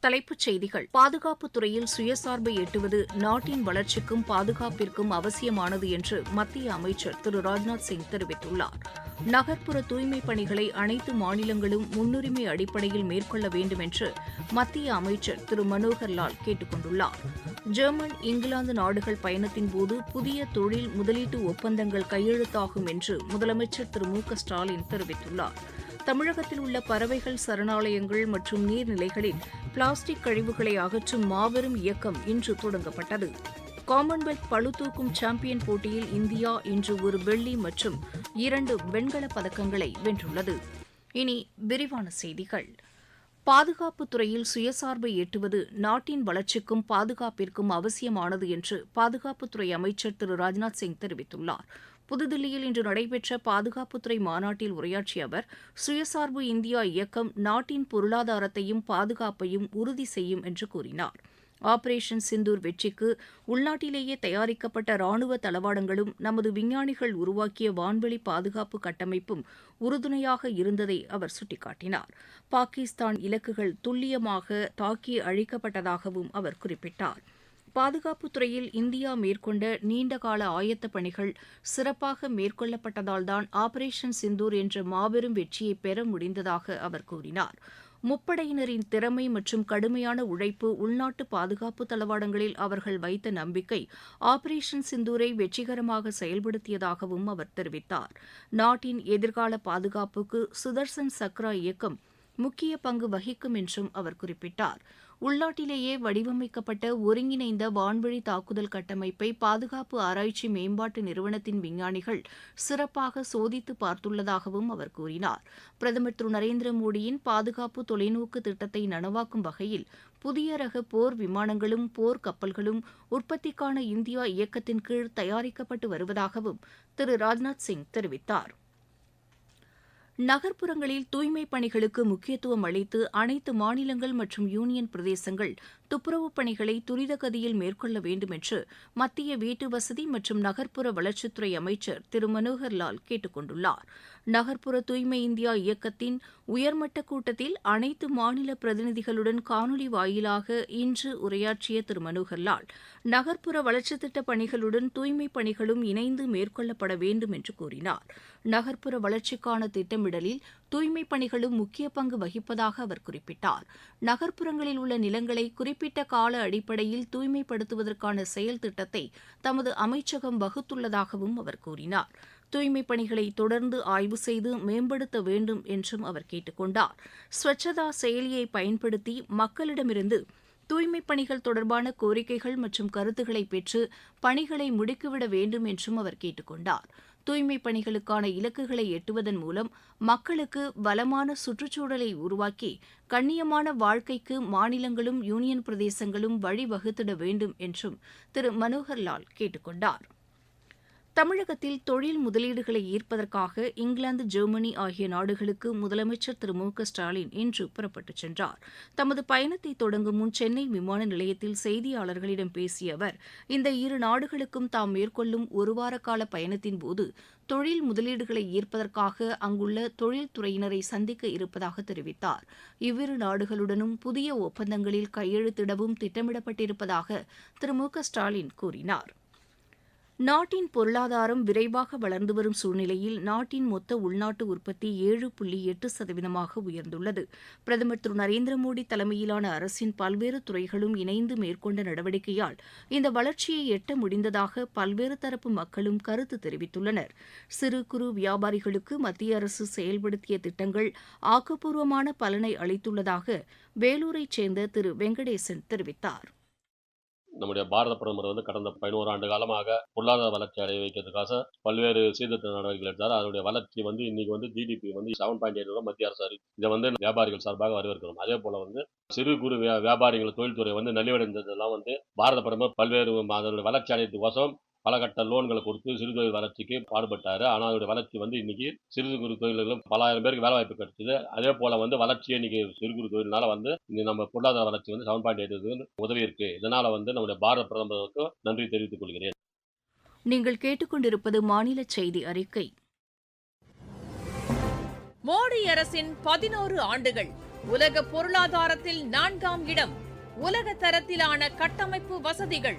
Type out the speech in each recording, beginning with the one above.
தலைப்புச் செய்திகள். பாதுகாப்புத் துறையில் சுயசார்பை எட்டுவது நாட்டின் வளர்ச்சிக்கும் பாதுகாப்பிற்கும் அவசியமானது என்று மத்திய அமைச்சர் திரு ராஜ்நாத் சிங் தெரிவித்துள்ளார். நகர்ப்புற தூய்மைப் பணிகளை அனைத்து மாநிலங்களும் முன்னுரிமை அடிப்படையில் மேற்கொள்ள வேண்டும் என்று மத்திய அமைச்சர் திரு மனோகர் லால் கேட்டுக் கொண்டுள்ளார். ஜெர்மன் இங்கிலாந்து நாடுகள் பயணத்தின் போது புதிய தொழில் முதலீட்டு ஒப்பந்தங்கள் கையெழுத்தாகும் என்று முதலமைச்சர் திரு மு க ஸ்டாலின் தெரிவித்துள்ளார். தமிழகத்தில் உள்ள பறவைகள் சரணாலயங்கள் மற்றும் நீர்நிலைகளில் பிளாஸ்டிக் கழிவுகளை அகற்றும் மாபெரும் இயக்கம் இன்று தொடங்கப்பட்டது. காமன்வெல்த் பளுதூக்கும் சாம்பியன் போட்டியில் இந்தியா இன்று ஒரு வெள்ளி மற்றும் இரண்டு வெண்கலப் பதக்கங்களை வென்றுள்ளது. இனி விரிவான செய்திகள். பாதுகாப்புத் துறையில் சுயசார்பை எட்டுவது நாட்டின் வளர்ச்சிக்கும் பாதுகாப்பிற்கும் அவசியமானது என்று பாதுகாப்புத்துறை அமைச்சர் திரு ராஜ்நாத் சிங் தெரிவித்துள்ளார். புதுதில்லியில் இன்று நடைபெற்ற பாதுகாப்புத்துறை மாநாட்டில் உரையாற்றிய அவர் சுயசார்பு இந்தியா இயக்கம் நாட்டின் பொருளாதாரத்தையும் பாதுகாப்பையும் உறுதி செய்யும் என்று கூறினார். ஆபரேஷன் சிந்தூர் வெற்றிக்கு உள்நாட்டிலேயே தயாரிக்கப்பட்ட ராணுவ தளவாடங்களும் நமது விஞ்ஞானிகள் உருவாக்கிய வான்வெளி பாதுகாப்பு கட்டமைப்பும் உறுதுணையாக இருந்ததை அவர் சுட்டிக்காட்டினார். பாகிஸ்தான் இலக்குகள் துல்லியமாக தாக்கி அழிக்கப்பட்டதாகவும் அவர் குறிப்பிட்டார். பாதுகாப்புத் துறையில் இந்தியா மேற்கொண்ட நீண்டகால ஆயத்த பணிகள் சிறப்பாக மேற்கொள்ளப்பட்டதால்தான் ஆபரேஷன் சிந்தூர் என்ற மாபெரும் வெற்றியை பெற முடிந்ததாக அவர் கூறினார். முப்படையினரின் திறமை மற்றும் கடுமையான உழைப்பு உள்நாட்டு பாதுகாப்பு தளவாடங்களில் அவர்கள் வைத்த நம்பிக்கை ஆபரேஷன் சிந்தூரை வெற்றிகரமாக செயல்படுத்தியதாகவும் அவர் தெரிவித்தார். நாட்டின் எதிர்கால பாதுகாப்புக்கு சுதர்சன் சக்ரா இயக்கம் முக்கிய பங்கு வகிக்கும் என்றும் அவர் குறிப்பிட்டார். உள்நாட்டிலேயே வடிவமைக்கப்பட்ட ஒருங்கிணைந்த வான்வழி தாக்குதல் கட்டமைப்பை பாதுகாப்பு ஆராய்ச்சி மேம்பாட்டு நிறுவனத்தின் விஞ்ஞானிகள் சிறப்பாக சோதித்து பார்த்துள்ளதாகவும் அவர் கூறினார். பிரதமர் திரு நரேந்திர மோடியின் பாதுகாப்பு தொலைநோக்கு திட்டத்தை நனவாக்கும் வகையில் புதிய ரக போர் விமானங்களும் போர் கப்பல்களும் உற்பத்திக்கான இந்தியா இயக்கத்தின் கீழ் தயாரிக்கப்பட்டு வருவதாகவும் திரு ராஜ்நாத் சிங் தெரிவித்தார். நகர்ப்புறங்களில் தூய்மைப் பணிகளுக்கு முக்கியத்துவம் அளித்து அனைத்து மாநிலங்கள் மற்றும் யூனியன் பிரதேசங்கள் துப்புரவுப் பணிகளை துரித கதியில் மேற்கொள்ள வேண்டும் என்று மத்திய வீட்டு வசதி மற்றும் நகர்ப்புற வளர்ச்சித்துறை அமைச்சர் திரு மனோகர் லால் கேட்டுக் கொண்டுள்ளாா் நகர்ப்புற தூய்மை இந்தியா இயக்கத்தின் உயர்மட்ட கூட்டத்தில் அனைத்து மாநில பிரதிநிதிகளுடன் காணொலி வாயிலாக இன்று உரையாற்றிய திரு மனோகர்லால் நகர்ப்புற வளர்ச்சித் திட்டப் பணிகளுடன் தூய்மைப் பணிகளும் இணைந்து மேற்கொள்ளப்பட வேண்டும் என்று கூறினார். நகர்ப்புற வளர்ச்சிக்கான திட்டமிடலில் தூய்மைப் பணிகளும் முக்கிய பங்கு வகிப்பதாக அவர் குறிப்பிட்டார். நகர்ப்புறங்களில் உள்ள நிலங்களை குறிப்பிட்ட கால அடிப்படையில் தூய்மைப்படுத்துவதற்கான செயல் திட்டத்தை தமது அமைச்சகம் வகுத்துள்ளதாகவும் அவர் கூறினார். தூய்மைப் பணிகளை தொடர்ந்து ஆய்வு செய்து மேம்படுத்த வேண்டும் என்றும் அவர் கேட்டுக் கொண்டார். ஸ்வச்சதா செயலியை பயன்படுத்தி மக்களிடமிருந்து தூய்மைப் பணிகள் தொடர்பான கோரிக்கைகள் மற்றும் கருத்துக்களை பெற்று பணிகளை முடுக்கிவிட வேண்டும் என்றும் அவர் கேட்டுக் கொண்டார். தூய்மைப் பணிகளுக்கான இலக்குகளை எட்டுவதன் மூலம் மக்களுக்கு பலமான சுற்றுச்சூழலை உருவாக்கி கண்ணியமான வாழ்க்கைக்கு மாநிலங்களும் யூனியன் பிரதேசங்களும் வழிவகுத்திட வேண்டும் என்றும் திரு. மனோகர் லால் கேட்டுக் கொண்டாா் தமிழகத்தில் தொழில் முதலீடுகளை ஈர்ப்பதற்காக இங்கிலாந்து ஜெர்மனி ஆகிய நாடுகளுக்கு முதலமைச்சர் திரு. மு. க. ஸ்டாலின் இன்று புறப்பட்டுச் சென்றார். தமது பயணத்தை தொடங்கும் முன் சென்னை விமான நிலையத்தில் செய்தியாளர்களிடம் பேசிய அவர் இந்த இரு நாடுகளுக்கும் தாம் மேற்கொள்ளும் ஒருவார கால பயணத்தின்போது தொழில் முதலீடுகளை ஈர்ப்பதற்காக அங்குள்ள தொழில்துறையினரை சந்திக்க இருப்பதாக தெரிவித்தார். இவ்விரு நாடுகளுடனும் புதிய ஒப்பந்தங்களில் கையெழுத்திடவும் திட்டமிடப்பட்டிருப்பதாக திரு. மு. க. ஸ்டாலின் கூறினார். நாட்டின் பொருளாதாரம் விரைவாக வளர்ந்து வரும் சூழ்நிலையில் நாட்டின் மொத்த உள்நாட்டு உற்பத்தி ஏழு புள்ளி எட்டு சதவீதமாக உயர்ந்துள்ளது. பிரதமர் திரு. நரேந்திர மோடி தலைமையிலான அரசின் பல்வேறு துறைகளும் இணைந்து மேற்கொண்ட நடவடிக்கையால் இந்த வளர்ச்சியை எட்ட முடிந்ததாக பல்வேறு தரப்பு மக்களும் கருத்து தெரிவித்துள்ளனர். சிறு குறு வியாபாரிகளுக்கு மத்திய அரசு செயல்படுத்திய திட்டங்கள் ஆக்கப்பூர்வமான பலனை அளித்துள்ளதாக வேலூரைச் சேர்ந்த திரு. வெங்கடேசன் தெரிவித்தார். நம்முடைய பாரத பிரதமர் வந்து கடந்த பதினோரு ஆண்டு காலமாக பொருளாதார வளர்ச்சி அடைய வைக்கிறதுக்காக பல்வேறு சீர்திருத்த நடவடிக்கைகள் எடுத்தார். அதனுடைய வளர்ச்சி வந்து இன்னைக்கு வந்து ஜிடிபி வந்து செவன் பாயிண்ட் எயிட் மத்திய அரசு இதை வந்து வியாபாரிகள் சார்பாக வரவேற்கிறோம். அதே போல வந்து சிறு குறு வியா- வியாபாரிகள் தொழில்துறை வந்து நலிவடைந்ததெல்லாம் வந்து பாரத பிரதமர் பல்வேறு அதனுடைய வளர்ச்சி அடையத்துக்கோசம் பல கட்ட லோன்களை கொடுத்து சிறு தொழில் வளர்ச்சிக்கு பாடுபட்டாரு. ஆனால் அதோட வளர்ச்சி வந்து இன்னைக்கு சிறு குறு தொழில்களும் பலாயிரம் பேருக்கு வேலை வாய்ப்பு கிடைச்சது. அதே போல வந்து வளர்ச்சி இன்னைக்கு சிறு குறு தொழில்னால வந்து இந்த நம்ம பொருளாதார வளர்ச்சி வந்து செவன் பாயிண்ட் எயிட் உதவி இருக்கு. இதனால வந்து நம்முடைய பாரத பிரதமருக்கு நன்றி தெரிவித்துக் கொள்கிறேன். நீங்கள் கேட்டுக்கொண்டிருப்பது மாநில செய்தி அறிக்கை. மோடி அரசின் பதினோரு ஆண்டுகள் உலக பொருளாதாரத்தில் நான்காம் இடம் உலக தரத்திலான கட்டமைப்பு வசதிகள்.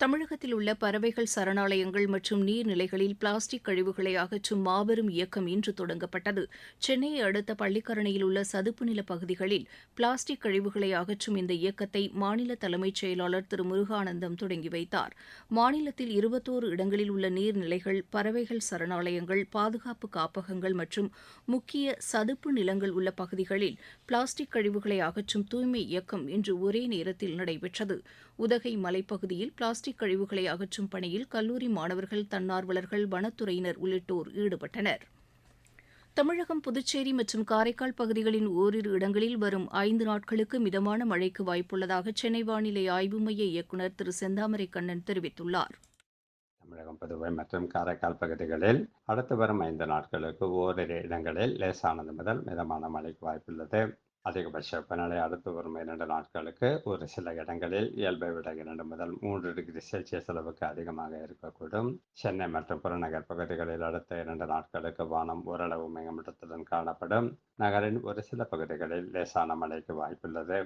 தமிழகத்தில் உள்ள பறவைகள் சரணாலயங்கள் மற்றும் நீர்நிலைகளில் பிளாஸ்டிக் கழிவுகளை அகற்றும் மாபெரும் இயக்கம் இன்று தொடங்கப்பட்டது. சென்னையை அடுத்த பள்ளிக்கரணையில் உள்ள சதுப்பு நில பகுதிகளில் பிளாஸ்டிக் கழிவுகளை அகற்றும் இந்த இயக்கத்தை மாநில தலைமைச் செயலாளர் திரு முருகானந்தம் தொடங்கி வைத்தார். மாநிலத்தில் இருபத்தோரு இடங்களில் உள்ள நீர்நிலைகள் பறவைகள் சரணாலயங்கள் பாதுகாப்பு காப்பகங்கள் மற்றும் முக்கிய சதுப்பு நிலங்கள் உள்ள பகுதிகளில் பிளாஸ்டிக் கழிவுகளை அகற்றும் தூய்மை இயக்கம் இன்று ஒரே நேரத்தில் நடைபெற்றது. உதகை மலைப்பகுதியில் பிளாஸ்டிக் கழிவுகளை அகற்றும் பணியில் கல்லூரி மாணவர்கள் தன்னார்வலர்கள் வனத்துறையினர் உள்ளிட்டோர் ஈடுபட்டனர். தமிழகம் புதுச்சேரி மற்றும் காரைக்கால் பகுதிகளின் ஓரிரு இடங்களில் வரும் ஐந்து நாட்களுக்கு மிதமான மழைக்கு வாய்ப்புள்ளதாக சென்னை வானிலை ஆய்வு மைய இயக்குநர் திரு செந்தாமரை கண்ணன் தெரிவித்துள்ளார். தமிழகம் புதுவை மற்றும் காரைக்கால் பகுதிகளில் அடுத்து வரும் ஐந்து நாட்களுக்கு ஓரிரு இடங்களில் லேசானது முதல் மிதமான மழைக்கு வாய்ப்புள்ளது. அதிகபட்ச வெப்பநிலை அடுத்து வரும் இரண்டு நாட்களுக்கு ஒரு சில இடங்களில் இயல்பை விட இரண்டு முதல் மூன்று டிகிரி செல்சியஸ் அளவுக்கு அதிகமாக இருக்கக்கூடும். சென்னை மற்றும் புறநகர் பகுதிகளில் அடுத்த இரண்டு நாட்களுக்கு வானம் ஓரளவு மேகமூட்டத்துடன் காணப்படும். நகரின் ஒரு சில பகுதிகளில் லேசான மழைக்கு வாய்ப்புள்ளது.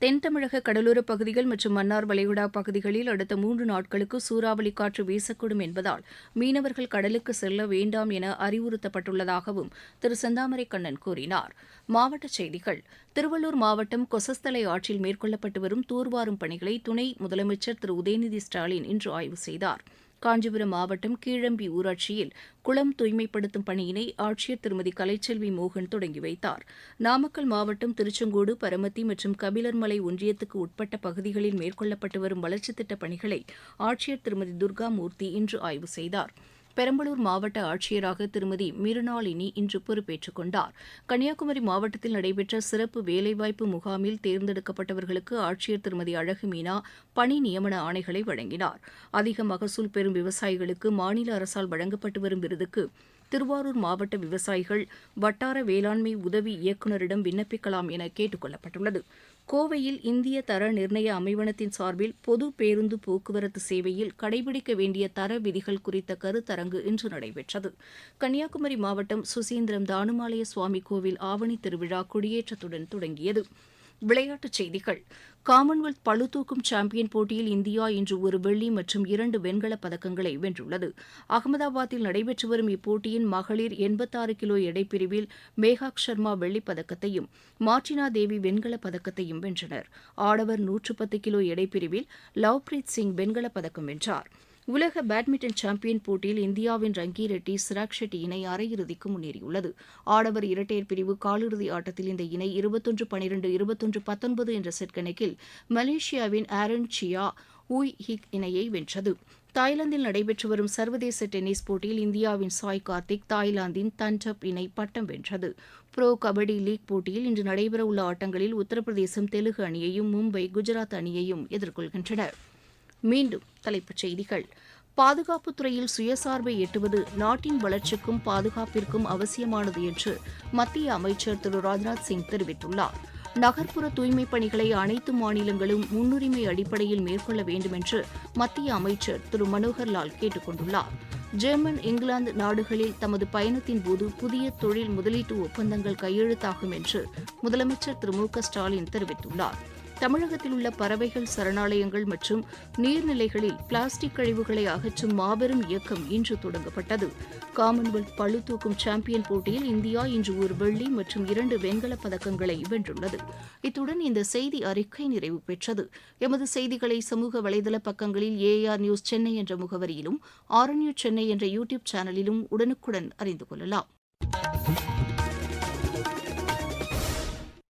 தென் தமிழக கடலோரப் பகுதிகள் மற்றும் மன்னார் வளைகுடா பகுதிகளில் அடுத்த மூன்று நாட்களுக்கு சூறாவளி காற்று வீசக்கூடும் என்பதால் மீனவர்கள் கடலுக்கு செல்ல வேண்டாம் என அறிவுறுத்தப்பட்டுள்ளதாகவும் திரு செந்தாமரை கண்ணன் கூறினார். மாவட்டச் செய்திகள். திருவள்ளூர் மாவட்டம் கொசஸ்தலை ஆற்றில் மேற்கொள்ளப்பட்டு வரும் தூர்வாரும் பணிகளை துணை முதலமைச்சர் திரு உதயநிதி ஸ்டாலின் இன்று ஆய்வு செய்தார். காஞ்சிபுரம் மாவட்டம் கீழம்பி ஊராட்சியில் குளம் தூய்மைப்படுத்தும் பணியினை ஆட்சியர் திருமதி கலைச்செல்வி மோகன் தொடங்கி வைத்தார். நாமக்கல் மாவட்டம் திருச்செங்கோடு பரமத்தி மற்றும் கபிலர்மலை ஒன்றியத்துக்கு உட்பட்ட பகுதிகளில் மேற்கொள்ளப்பட்டு வரும் வளர்ச்சித் திட்டப் பணிகளை ஆட்சியர் திருமதி துர்கா மூர்த்தி இன்று ஆய்வு செய்தார். பெரம்பலூர் மாவட்ட ஆட்சியராக திருமதி மிருணாளினி இன்று பொறுப்பேற்றுக் கொண்டார். கன்னியாகுமரி மாவட்டத்தில் நடைபெற்ற சிறப்பு வேலைவாய்ப்பு முகாமில் தேர்ந்தெடுக்கப்பட்டவர்களுக்கு ஆட்சியர் திருமதி அழகு மீனா பணி நியமன ஆணைகளை வழங்கினார். அதிக மகசூல் பெறும் விவசாயிகளுக்கு மாநில அரசால் வழங்கப்பட்டு வரும் விருதுக்கு திருவாரூர் மாவட்ட விவசாயிகள் வட்டார வேளாண்மை உதவி இயக்குநரிடம் விண்ணப்பிக்கலாம் என கேட்டுக் கொள்ளப்பட்டுள்ளது. கோவையில் இந்திய தர நிர்ணய அமைவனத்தின் சார்பில் பொது பேருந்து போக்குவரத்து சேவையில் கடைபிடிக்க வேண்டிய தர விதிகள் குறித்த கருத்தரங்கு இன்று நடைபெற்றது. கன்னியாகுமரி மாவட்டம் சுசீந்திரம் தானுமாலய சுவாமி கோவில் ஆவணி திருவிழா கொடியேற்றத்துடன் தொடங்கியது. விளையாட்டுச் செய்திகள். காமன்வெல்த் பளுதூக்கும் சாம்பியன் போட்டியில் இந்தியா இன்று ஒரு வெள்ளி மற்றும் இரண்டு வெண்கலப் பதக்கங்களை வென்றுள்ளது. அகமதாபாத்தில் நடைபெற்று வரும் இப்போட்டியின் மகளிர் எண்பத்தாறு கிலோ எடைப்பிரிவில் மேகாக் சர்மா வெள்ளிப் பதக்கத்தையும் மார்டினா தேவி வெண்கலப் பதக்கத்தையும் வென்றனர். ஆடவர் நூற்று பத்து கிலோ எடைப்பிரிவில் லவ்பிரீத் சிங் வெண்கலப் பதக்கம் வென்றார். உலக பேட்மிண்டன் சாம்பியன் போட்டியில் இந்தியாவின் ரங்கி ரெட்டி சிராக் ஷெட்டி இணை அரையிறுதிக்கு முன்னேறியுள்ளது. ஆடவர் இரட்டையர் பிரிவு காலிறுதி ஆட்டத்தில் இந்த இணை இருபத்தொன்று பனிரெண்டு இருபத்தொன்று பத்தொன்பது என்ற செட் கணக்கில் மலேசியாவின் ஆரன் சியா ஊய் ஹிக் இணையை வென்றது. தாய்லாந்தில் நடைபெற்று வரும் சர்வதேச டென்னிஸ் போட்டியில் இந்தியாவின் சாய் கார்த்திக் தாய்லாந்தின் தன்டப் இணை பட்டம் வென்றது. ப்ரோ கபடி லீக் போட்டியில் இன்று நடைபெறவுள்ள ஆட்டங்களில் உத்தரப்பிரதேசம் தெலுங்கு அணியையும் மும்பை குஜராத் அணியையும் எதிர்கொள்கின்றன. மீண்டும் தலைப்புச் செய்திகள். பாதுகாப்புத் துறையில் சுயசார்பை எட்டுவது நாட்டின் வளர்ச்சிக்கும் பாதுகாப்பிற்கும் அவசியமானது என்று மத்திய அமைச்சர் திரு ராஜ்நாத் சிங் தெரிவித்துள்ளார். நகர்ப்புற தூய்மைப் பணிகளை அனைத்து மாநிலங்களும் முன்னுரிமை அடிப்படையில் மேற்கொள்ள வேண்டும் என்று மத்திய அமைச்சர் திரு மனோகர் லால் கேட்டுக் கொண்டுள்ளார். ஜெர்மன் இங்கிலாந்து நாடுகளில் தமது பயணத்தின் போது புதிய தொழில் முதலீட்டு ஒப்பந்தங்கள் கையெழுத்தாகும் என்று முதலமைச்சர் திரு மு க ஸ்டாலின் தெரிவித்துள்ளார். தமிழகத்தில் உள்ள பறவைகள் சரணாலயங்கள் மற்றும் நீர்நிலைகளில் பிளாஸ்டிக் கழிவுகளை அகற்றும் மாபெரும் இயக்கம் இன்று தொடங்கப்பட்டது. காமன்வெல்த் பளுதூக்கும் சாம்பியன் போட்டியில் இந்தியா இன்று ஒரு வெள்ளி மற்றும் இரண்டு வெண்கலப் பதக்கங்களை வென்றுள்ளது. இத்துடன் இந்த செய்தி அறிக்கை நிறைவு பெற்றது. எமது செய்திகளை சமூக வலைதள பக்கங்களில் ஏஆர் நியூஸ் சென்னை என்ற முகவரியிலும் ஆர்என்யூ சென்னை என்ற யூடியூப் சேனலிலும் உடனுக்குடன் அறிந்து கொள்ளலாம்.